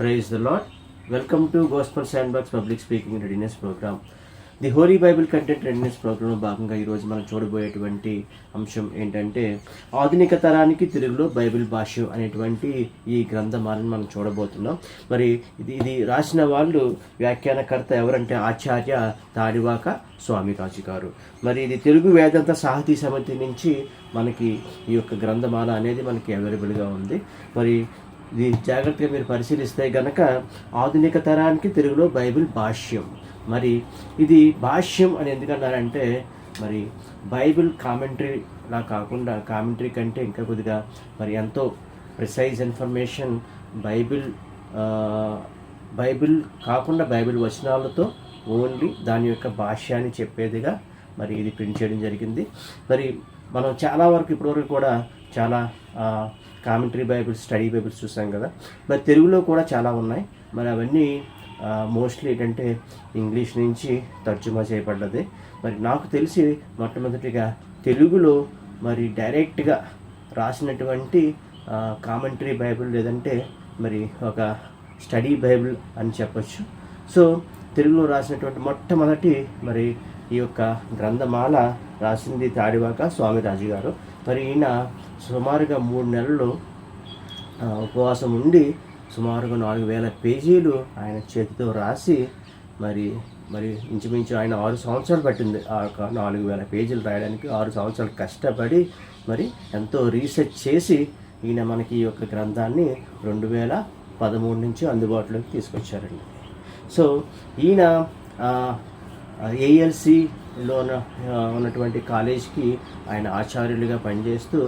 Praise the Lord welcome to Gospel Sandbox public speaking readiness program the holy Bible content readiness ప్రోగ్రాంలో భాగంగా ఈరోజు మనం చూడబోయేటువంటి అంశం ఏంటంటే ఆధునిక తరానికి తెలుగులో బైబిల్ భాష్యం అనేటువంటి ఈ గ్రంథమాలను మనం చూడబోతున్నాం. మరి ఇది ఇది రాసిన వాళ్ళు వ్యాఖ్యానకర్త ఎవరంటే ఆచార్య తాడివాక స్వామిరాజు గారు. మరి ఇది తెలుగు వేదాంత సాహితీ సమితి నుంచి మనకి ఈ యొక్క గ్రంథమాల అనేది మనకి అవైలబుల్గా ఉంది. మరి ఇది జాగ్రత్తగా మీరు పరిశీలిస్తే గనక ఆధునిక తరానికి తెలుగులో బైబిల్ భాష్యం. మరి ఇది భాష్యం అని ఎందుకన్నారంటే మరి బైబిల్ కామెంటరీ లా కాకుండా కామెంటరీ కంటే ఇంకా కొద్దిగా మరి ఎంతో ప్రిసైజ్ ఇన్ఫర్మేషన్ బైబిల్ బైబిల్ కాకుండా బైబిల్ వచనాలతో ఓన్లీ దాని యొక్క భాష్యాన్ని చెప్పేదిగా మరి ఇది ప్రింట్ చేయడం జరిగింది. మరి మనం చాలా వరకు ఇప్పటివరకు కూడా చాలా కామెంటరీ బైబిల్స్ స్టడీ బైబిల్స్ చూసాం కదా. మరి తెలుగులో కూడా చాలా ఉన్నాయి. మరి అవన్నీ మోస్ట్లీ ఏంటంటే ఇంగ్లీష్ నుంచి తర్జుమా చేయబడ్డది. మరి నాకు తెలిసి మొట్టమొదటిగా తెలుగులో మరి డైరెక్ట్గా రాసినటువంటి కామెంటరీ బైబిల్ లేదంటే మరి ఒక స్టడీ బైబిల్ అని చెప్పచ్చు. సో తెలుగులో రాసినటువంటి మొట్టమొదటి మరి ఈ యొక్క గ్రంథమాల రాసింది తాడివాక స్వామిరాజు గారు మరి ఈయన సుమారుగా మూడు నెలలు ఉపవాసం ఉండి సుమారుగా నాలుగు వేల పేజీలు ఆయన చేతితో రాసి మరి మరి ఇంచుమించు ఆయన ఆరు సంవత్సరాలు పట్టింది. ఆ యొక్క నాలుగు వేల పేజీలు రాయడానికి ఆరు సంవత్సరాలు కష్టపడి మరి ఎంతో రీసెర్చ్ చేసి ఈయన మనకి ఈ యొక్క గ్రంథాన్ని రెండు వేల పదమూడు నుంచి అందుబాటులోకి తీసుకొచ్చారండి. సో ఈయన ఏఎల్సి లోన ఉన్నటువంటి కాలేజ్కి ఆయన ఆచార్యులుగా పనిచేస్తూ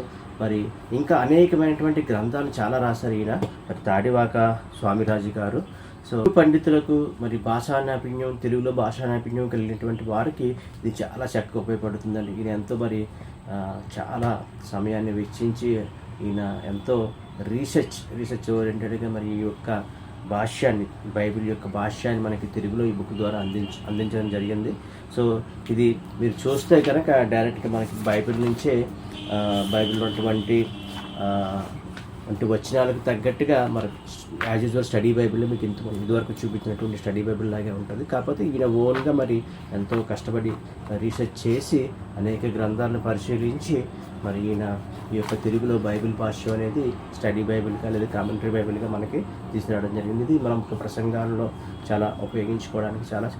మరి ఇంకా అనేకమైనటువంటి గ్రంథాలు చాలా రాశారు ఈయన. మరి తాడివాక స్వామిరాజు గారు. సో పండితులకు మరి భాషా నైపుణ్యం తెలుగులో భాషా నైపుణ్యం కలిగినటువంటి వారికి ఇది చాలా చక్కగా ఉపయోగపడుతుందండి. ఈయన ఎంతో మరి చాలా సమయాన్ని వెచ్చించి ఈయన ఎంతో రీసెర్చ్ రీసెర్చ్ ఓరియంటెడ్గా మరి ఈ యొక్క భాష్యాన్ని బైబిల్ యొక్క భాష్యాన్ని మనకి తెలుగులో ఈ బుక్ ద్వారా అందించ అందించడం జరిగింది. సో ఇది మీరు చూస్తే కనుక డైరెక్ట్గా మనకి బైబిల్ నుంచే బైబిల్ ఉన్నటువంటి ఆ, అంటే వచనాలకు తగ్గట్టుగా మరి యాజ్ యూజువల్ స్టడీ బైబిల్ మీకు ఇంత ఇదివరకు చూపించినటువంటి స్టడీ బైబిల్ లాగే ఉంటుంది. కాకపోతే ఈయన ఓన్గా మరి ఎంతో కష్టపడి రీసెర్చ్ చేసి అనేక గ్రంథాలను పరిశీలించి మరి ఈయన ఈ యొక్క తెలుగులో బైబిల్ భాష్యం అనేది స్టడీ బైబిల్గా లేదా కామెంటరీ బైబిల్గా మనకి తీసుకురావడం జరిగింది. ఇది మనం ప్రసంగాల్లో చాలా ఉపయోగించుకోవడానికి చాలా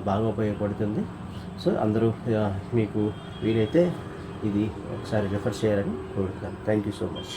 బాగా ఉపయోగపడుతుంది. సో అందరూ మీకు వీలైతే ఇది ఒకసారి రిఫర్ చేయాలని కోరుతున్నాను. Thank you so much